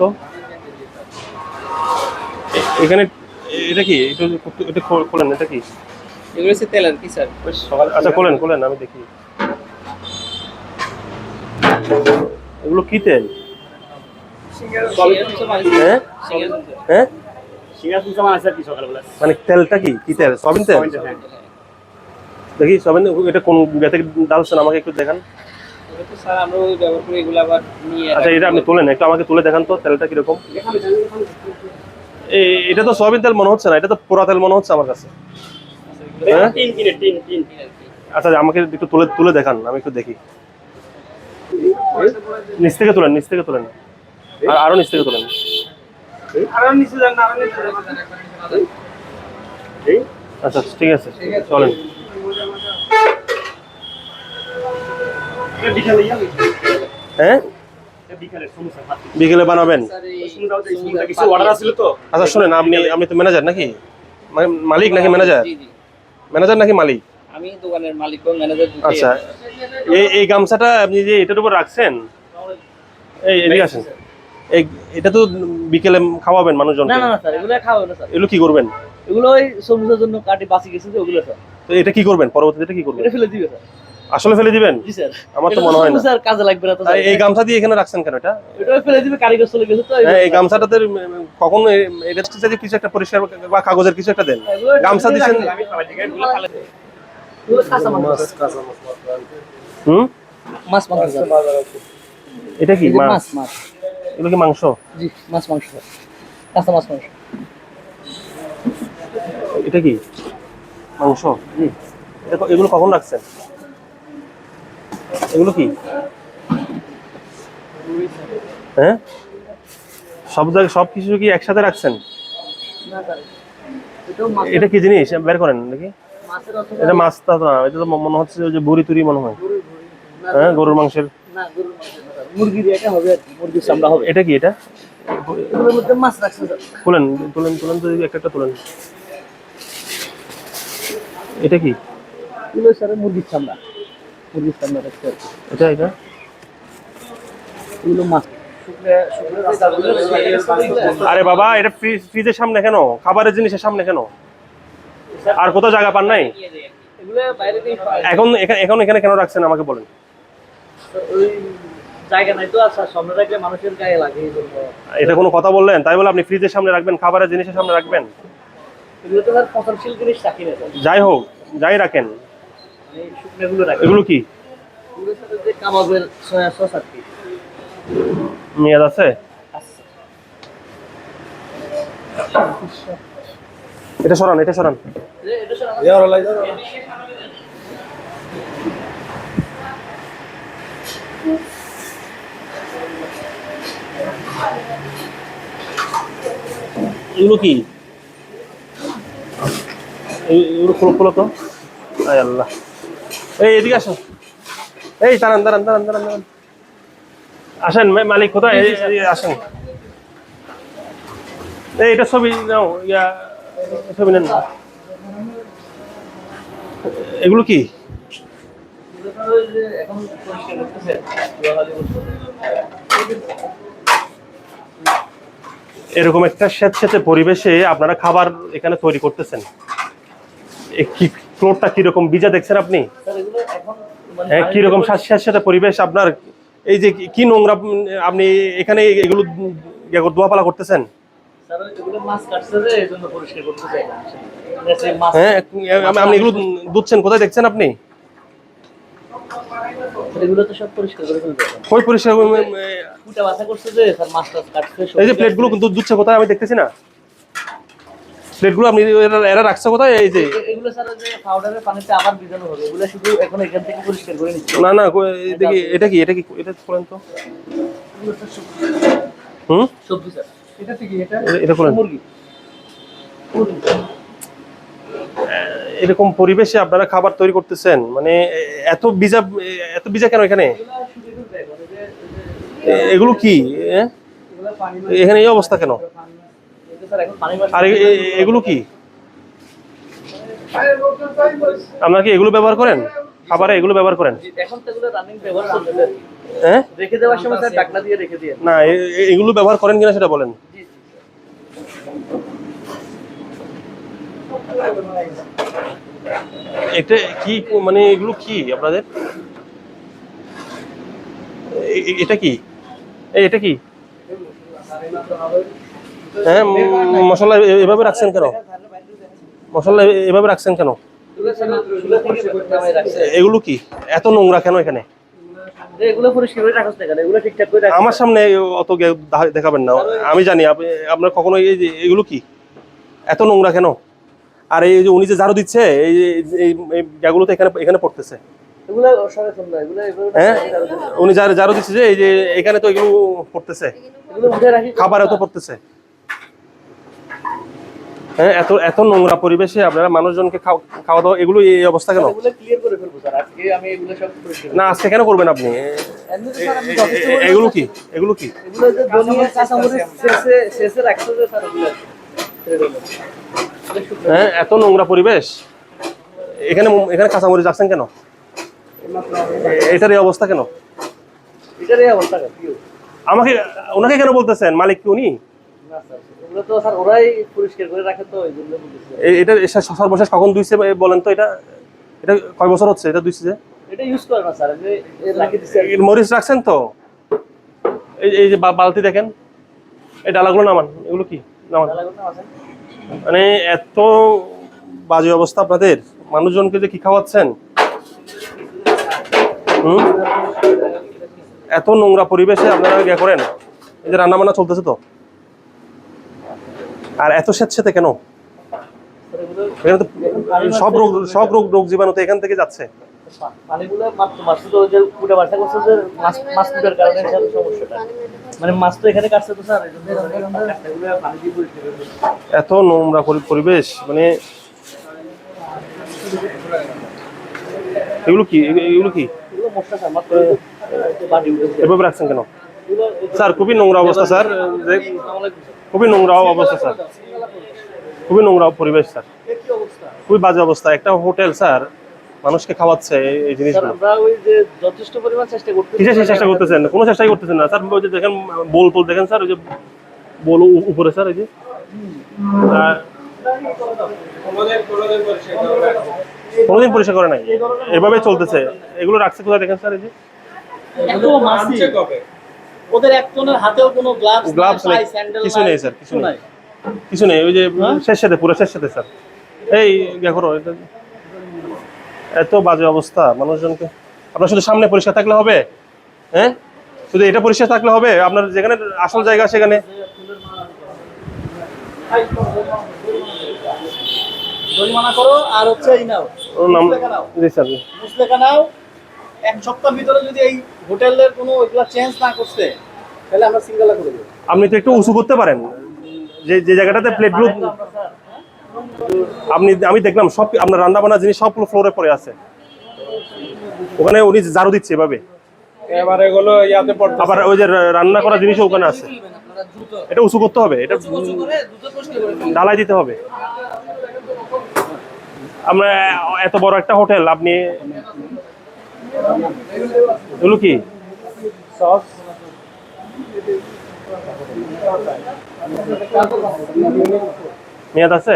তো? এখানে এটা কি? এটা এটা খোলেন এটা কি? এগুলো হচ্ছে তেল আর কি স্যার? আচ্ছা খোলেন খোলেন আমি দেখি। এগুলো কি তেল? হ্যাঁ? হ্যাঁ? মানে তেলটা কি? কি তেল? সয়াবিন তেল? দেখি সয়াবিন এটা কোন ইয়ে থেকে ডালছেন? আমাকে একটু দেখান। আচ্ছা এটা আপনি তোলেন একটু আমাকে তুলে দেখান তো তেলটা কীরকম? এই এটা তো সয়াবিন তেল মনে হচ্ছে না এটা তো পোড়া তেল মনে হচ্ছে আমার কাছে। হ্যাঁ? আচ্ছা আমাকে একটু তুলে তুলে দেখান আমি একটু দেখি। নিচ থেকে তোলেন নিচ থেকে তোলেন। আর আরও নিচ থেকে তোলেন। আচ্ছা ঠিক আছে চলেন। হ্যাঁ? বিকেলে বানাবেন? আচ্ছা শুনেন আপনি তো ম্যানেজার নাকি? মালিক নাকি ম্যানেজার ম্যানেজার নাকি মালিক? আমি দোকানের মালিক ম্যানেজার আচ্ছা এই এই গামছাটা আপনি যে এটার উপর রাখছেন? এই এদিকে আসেন। এই এটা তো বিকেলে খাওয়াবেন মানুষজন না না না স্যার এগুলো খাওয়াবো না স্যার। এগুলো কি করবেন? এগুলো ওই সমুদ্রের জন্য কাটি বাঁচি গেছে যে ওগুলো স্যার। তো এটা কি করবেন? পরবর্তীতে এটা কি করবেন? এটা ফেলে দিবে স্যার। আসলে ফেলে দিবেন? জি স্যার। আমার তো মনে হয় না। স্যার কাজে লাগবে না তো এই গামছা দিয়ে এখানে রাখছেন কেন এটা? এটা ফেলে দিবে কারিগর চলে গেছে তো হ্যাঁ এই গামছাটাতে উম, কখন এটা থেকে কিছু একটা পরিষ্কার বা কাগজের কিছু একটা দেন। গামছা দিচ্ছেন এগুলো কাঁচা মাছ। হুম? মাছ মাংস এটা কি? মাছ? মাছ এগুলো কি মাংস? জি মাছ মাংস। কাঁচা মাছ মাংস। এটা কি? মাংস? জি। এগুলো কখন রাখছেন? এগুলো কি? হ্যাঁ? সব জায়গায় সব কিছু কি একসাথে রাখছেন? এটা কি জিনিস? বের করেন নাকি এটা মাছ তা না এটা তো মনে হচ্ছে যে বুড়ি তুরি মনে হয়। হ্যাঁ গরুর মাংসের। মুরগির এটা কি, এটা? তুলেন তুলেন তুলেন তো একটা একটা তুলেন। এটা কি? মুরগির চামড়া। মুরগির চামড়া রাখছে এটা এটা? এগুলো মাছ। আরে বাবা এটা ফ্রিজ ফ্রিজের সামনে কেন? খাবারের জিনিসের সামনে কেন? আর কোথাও জায়গা পান নাই? এগুলো বাইরে দিয়ে এখন এখানে এখন এখানে কেন রাখছেন আমাকে বলেন। ওই জায়গা নাই তো আচ্ছা সামনে রাখলে মানুষের গায়ে লাগে এই জন্য। এটা কোনো কথা বললেন? তাই বলে আপনি ফ্রিজের সামনে রাখবেন খাবারের জিনিসের সামনে রাখবেন। যাই হোক যাই রাখেন মানে এই শুকনোগুলো রাখি এগুলো কি? মেয়াদ আছে? এটা সরান এটা সরান। এগুলো কি? এগুলো খোলো খোলো তো? আয় আল্লাহ। এই, এদিকে আসো। এই, দাঁড়ান দাঁড়ান দাঁড়ান দাঁড়ান দাঁড়ান। আসেন মালিক কোথায়? আসেন। এই, এটা ছবি নাও, ইয়া, ছবি নেন এগুলো কি। এরকম একটা স্যাঁতস্যাঁতে পরিবেশে আপনারা খাবার এখানে তৈরি করতেছেন। কি ফ্লোরটা কীরকম? বিজা দেখছেন আপনি? মানে হ্যাঁ কীরকম স্যাঁতস্যাঁতে পরিবেশ আপনার? এই যে কি- নোংরা আপনি এখানে এগুলো দোয়াপালা করতেছেন? হ্যাঁ আপনি- এগুলো দুধছেন কোথায় দেখছেন আপনি? এই যে প্লেটগুলো দুধছে কোথায়? আমি দেখতেছি না। প্লেটগুলো আপনি এরা- রাখছে কোথায়? এই যে এগুলো স্যার যে পাউডারের পানিতে আবার ভিজানো হবে। এগুলো শুধু এখন এখান থেকে পরিষ্কার করে নিচ্ছে। না না দেখি এটা কি এটা কি এটা খোলেন তো। হুম? সবজি স্যার এটা থেকে এটা? এটা- খোলেন। মুরগি। এরকম পরিবেশে আপনারা খাবার তৈরি করতেছেন মানে এত বিজা এত বিজা কেন এখানে? এগুলো এ- এগুলো কি পানি এখানে এই অবস্থা কেন? আর এগুলো কি? আপনারা কি এগুলো ব্যবহার করেন? খাবারে এগুলো ব্যবহার করেন? এখন তো এগুলো রানিং ব্যবহার চলতেছে হ্যাঁ? রেখে দেওয়ার সময় স্যার ডাকনা দিয়ে রেখে দিয়ে। না এগুলো ব্যবহার করেন কিনা সেটা বলেন। এটা কি মানে এগুলো কি আপনাদের? এটা কি? এই এটা কি? হ্যাঁ মশলা এভাবে রাখছেন কেন? মশলা এভাবে রাখছেন কেন? এগুলো কি? এত নোংরা কেন এখানে? আমার সামনে অত দেখাবেন না। আমি জানি আপনি আপনার কখনো এই যে এগুলো কি? এত নোংরা কেন? আর এই যে উনি যে ঝাড়ু দিচ্ছে এই যে এই- এই জায়গাগুলো তো এখানে এখানে পড়তেছে। এগুলো সচেতন না এগুলো এগুলো হ্যাঁ উনি যার ঝাড়ু দিচ্ছে যে এই যে এখানে তো এগুলো পড়তেছে। খাবারে তো পড়তেছে। হ্যাঁ এত এত নোংরা পরিবেশে আপনারা মানুষজনকে খাও- খাওয়া দাওয়া এগুলো এই অবস্থা কেন? এগুলো ক্লিয়ার করে ফেলব স্যার। আজকে আমি এগুলো সব পরিষ্কার না আজকে কেন করবেন আপনি? এগুলো কি? এগুলো কি? হ্যাঁ এত নোংরা পরিবেশ? এখানে এখানে কাঁচামরিচ রাখছেন কেন? এটার এই অবস্থা কেন? এটারই অবস্থা কি আমাকে ওনাকে কেন বলতেছেন? মালিক কি উনি? এটা সর্বশেষ কখন দুইছে বলেন তো, এটা এটা কয় বছর হচ্ছে? এটা দুইছে মরিচ রাখছেন তো? এই এই যে বালতি দেখেন। এই ডালাগুলো নামান, এগুলো কি? নামান। মানে এত বাজে অবস্থা আপনাদের? মানুষজনকে যে কি খাওয়াচ্ছেন? হুম? এত নোংরা পরিবেশে আপনারা ইয়ে করেন। এই যে রান্না বান্না চলতেছে তো? আর এত স্বেচ্ছাতে কেন? এখানে তো সব রোগ সব রোগ রোগ জীবাণু তো এখান থেকে যাচ্ছে। মানে। এত নোংরা পরিবেশ মানে এগুলো কি? এগুলো- কি? এভাবে রাখছেন কেন? স্যার খুবই নোংরা অবস্থা স্যার। খুবই নোংরা অবস্থা স্যার। খুবই নোংরা পরিবেশ স্যার। এ কি অবস্থা খুবই বাজে অবস্থা। একটা হোটেল স্যার মানুষকে খাওয়াচ্ছে এই- জিনিসগুলো। আমরা ওই যে যথেষ্ট পরিমাণ চেষ্টা করতে কিসের চেষ্টা করতেছেন? কোনো চেষ্টাই করতেছেন না। স্যার ওই যে দেখেন বোল টোল দেখেন স্যার ওই যে বোল উপরে স্যার ওই যে। কোনোদিন পরিষ্কার করে নাই? এভাবে চলতেছে। এগুলো রাখছে কোথায় দেখেন স্যার এই যে। এত মাছি ওদের একজনের হাতেও কোনো গ্লাভস গ্লাভস নেই। কিছু নেই স্যার কিছু নেই। কিছু নেই ওই যে শেষ সাথে পুরো শেষ সাথে স্যার এই এটা এত বাজে অবস্থা মানুষজনকে। আপনার শুধু সামনে পরিষ্কার থাকলে হবে হ্যাঁ? শুধু এটা পরিষ্কার থাকলে হবে আপনার যেখানে আসল জায়গা সেখানে। জরিমানা করো আর হচ্ছে এই নাও। নাম জি স্যার মুসলেখা নাও এক সপ্তাহের ভিতরে যদি এই হোটেলের কোনো এগুলা চেঞ্জ না করছে তাহলে আমরা সিঙ্গেলা করে দেবো। আপনি তো একটু উঁচু করতে পারেন। যে যে জায়গাটাতে প্লেটগুলো আমরা স্যার আপনি আমি দেখলাম সব আপনার রান্না বান্না জিনিস সবগুলো ফ্লোরে পড়ে আছে। ওখানে উনি ঝাড়ু দিচ্ছে এভাবে। এবার এগুলো ইয়াতে পড়তে আবার ওই যে রান্না করা জিনিসও ওখানে আছে। এটা উঁচু করতে হবে এটা ঢালাই দিতে হবে। আমরা এত বড় একটা হোটেল আপনি এগুলো কি? সস মেয়াদ আছে?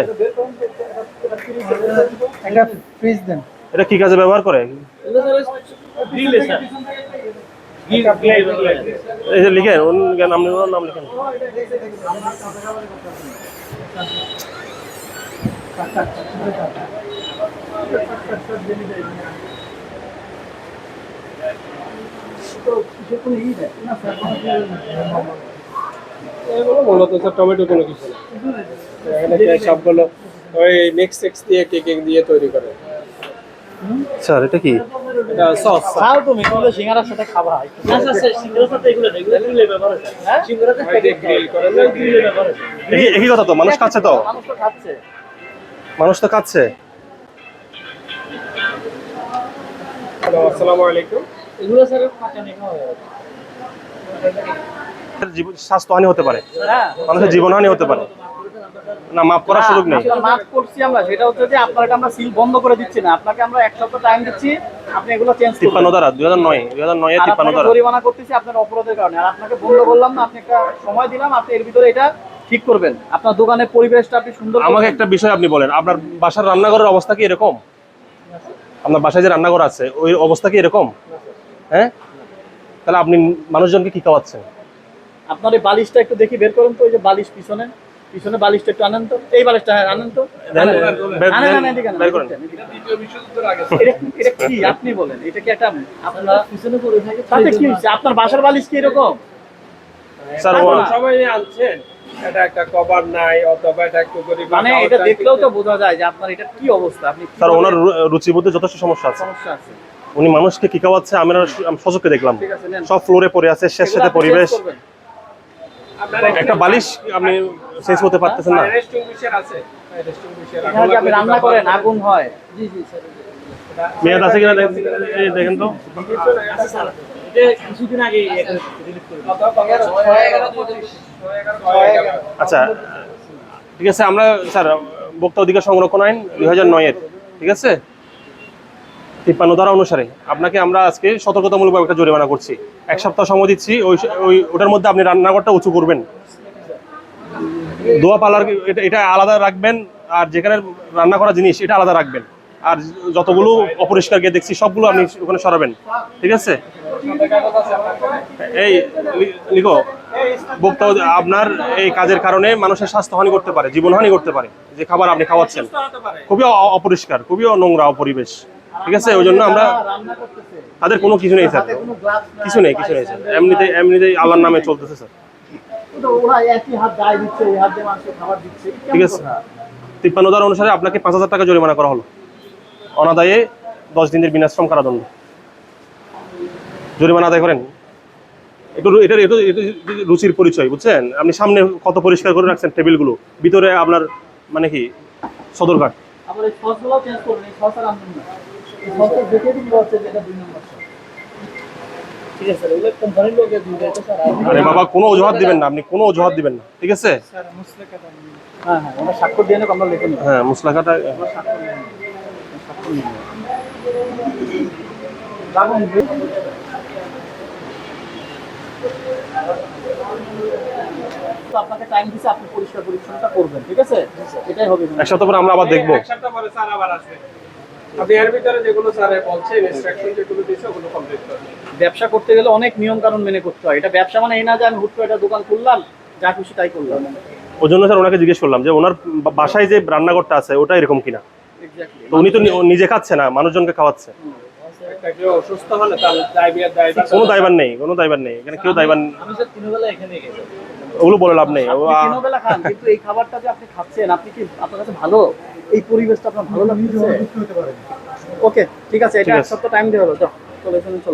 একটা ফ্রিজ দেন। এটা কি কাজে ব্যবহার করে? এই যে লিখেন ওর নাম ওর নাম লিখেন। এগুলো মূলত স্যার টমেটো কোনো কিছু না। এখানে সবগুলো ওই মিক্স টেক্স দিয়ে কেক দিয়ে তৈরি করে। স্যার এটা কি? এটা সস খাও তুমি এগুলো সিঙ্গারার সাথে খাবা। না স্যার স্যার সিঙ্গারার সাথে এগুলো এগুলো গ্রিলে ব্যবহার হয়? সিঙ্গারাতে গ্রিল করে গ্রিলে ব্যবহার একই একই কথা তো মানুষ খাচ্ছে তো। মানুষ তো খাচ্ছে। মানুষ তো খাচ্ছে। হ্যালো আসসালামু আলাইকুম। এগুলো স্যার কাঁচা নিয়ে খাওয়া জীবন- স্বাস্থ্যহানি হতে পারে। হ্যাঁ। মানুষের জীবনহানি হতে পারে। না মাফ করার সুযোগ নেই। মাফ করছি আমরা সেটা হচ্ছে যে আমরা সিল বন্ধ করে দিচ্ছি না। আপনাকে আমরা এক সপ্তাহ টাইম দিচ্ছি আপনি এগুলো চেঞ্জ তিপ্পান্ন করবেন দ্বারা দুই হাজার নয় দুই হাজার নয় আর তিপ্পান্ন আপনাকে দ্বারা জরিমানা করতেছি আপনার অপরাধের কারণে। আর আপনাকে বন্ধ করলাম না আপনি একটা সময় দিলাম আপনি এর ভিতরে এটা ঠিক করবেন। আপনার দোকানের পরিবেশটা আপনি সুন্দর আমাকে একটা বিষয় আপনি বলেন আপনার বাসার রান্নাঘরের অবস্থা কি এরকম? আপনার বাসায় যে রান্নাঘর আছে ওই অবস্থা কি এরকম? হ্যাঁ? তাহলে আপনি মানুষজনকে কি খাওয়াচ্ছেন? আপনার এই বালিশটা একটু দেখি বের করেন তো ওই যে বালিশ পিছনে। পিছনে বালিশটা একটু আনেন তো। এই বালিশটা হ্যাঁ আনেন তো। এটা- কি আপনি বলেন এটা কি একটা আপনার পিছনে পড়ে থাকে তাতে কি হচ্ছে আপনার বাসার বালিশ কি এরকম? স্যার। সবাই আনছেন? এটা একটা কভার নাই অথবা এটা একটু গরিব মানে এটা দেখলেও তো বোঝা যায় যে আপনার এটা কি অবস্থা? আপনি স্যার ওনার রু- যথেষ্ট সমস্যা আছে। সমস্যা আছে। উনি মানুষকে কি খাওয়াচ্ছে আমি আমি দেখলাম। ঠিক আছে নেন। সব ফ্লোরে পড়ে আছে শেষ সাথে পরিবেশ। একটা বালিশ আপনি শেষ করতে পারতেছেন না। রেস্টুরেন্ট আছে। রেস্টুরেন্ট এখানে যে আপনি রান্না করেন আগুন হয়। জি জি স্যার। মেয়াদ আছে কিনা দেখেন তো। আচ্ছা ঠিক আছে, আমরা, স্যার ভোক্তা অধিকার সংরক্ষণ আইন দুই হাজার নয়ের ঠিক আছে? তিপ্পান্ন ধারা অনুসারে আপনাকে আমরা আজকে সতর্কতামূলকভাবে একটা জরিমানা করছি। এক সপ্তাহ সময় দিচ্ছি, ওই ওই ওটার মধ্যে আপনি রান্নাঘরটা উঁচু করবেন। দোয়া পালার এটা আলাদা রাখবেন, আর যেখানে রান্না করা জিনিস, এটা আলাদা রাখবেন। আর যতগুলো অপরিষ্কার গিয়ে দেখছি, সবগুলো আপনি ওখানে সরাবেন। ঠিক আছে? এই লিখো অধি- আপনার এই কাজের কারণে মানুষের স্বাস্থ্যহানি করতে পারে জীবনহানি করতে পারে। যে খাবার আপনি খাওয়াচ্ছেন, খুবই অপরিষ্কার, খুবই নোংরা অপরিবেশ ঠিক আছে? ওই জন্য আমরা তাদের কোনো কিছু নেই, স্যার। কিছু নেই কিছু নেই, স্যার। এমনিতে এমনিতেই আল্লাহর নামে চলতেছে, স্যার। ঠিক আছে। তিপ্পান্ন ধারা অনুসারে আপনাকে পাঁচ হাজার টাকা জরিমানা করা হলো। অনাদায়ে দশ দিনের বিনাশ্রম কারাদণ্ড। জরিমানা আদায় করেন। একটু এটার একটু রুচির পরিচয় বুঝছেন? আপনি সামনে কত পরিষ্কার করে রাখছেন টেবিলগুলো ভিতরে আপনার মানে কি সদরঘাট। আর বাবা কোনো অজুহাত দিবেন না আপনি কোনো অজুহাত দিবেন না ঠিক আছে? হ্যাঁ হ্যাঁ হ্যাঁ মুসলাকাটা আপনাকে টাইম দিছে আপনি পরিষ্কার পরিচ্ছন্নতা করবেন ঠিক আছে? এটাই হবে। এক সপ্তাহ পরে আমরা আবার দেখব। এক সপ্তাহ পরে স্যার আবার আসবে। আপনি এর ভিতরে যেগুলো স্যার বলছেন ইনস্ট্রাকশন যেগুলো দিয়েছে ওগুলো কমপ্লিট করবেন ব্যবসা করতে গেলে অনেক নিয়ম কানুন মেনে করতে হয়। এটা ব্যবসা মানে এই না যে আমি হুট করে একটা দোকান খুললাম যা খুশি তাই করলাম। ওই জন্য স্যার ওনাকে জিজ্ঞেস করলাম যে ওনার বাসায় যে রান্নাঘরটা আছে ওটা এরকম কিনা? উনি তো নিজে খাচ্ছে না মানুষজনকে খাওয়াচ্ছে। একটা কেউ অসুস্থ হলে তার দায়বিয়ার দায়িত্ব কোনো দায়বার নেই কোনো দায়বার নেই। এখানে কেউ দায়বার ওগুলো বলে লাভ নেই। ও, আপনি আ- দিনও বেলা খান কিন্তু এই খাবারটা যে আপনি খাচ্ছেন আপনি কি আপনার কাছে ভালো? এই পরিবেশটা আপনার ভালো লাগছে? ওকে ঠিক আছে এটা সপ্তাহ টাইম দেওয়া হলো চলে চলো।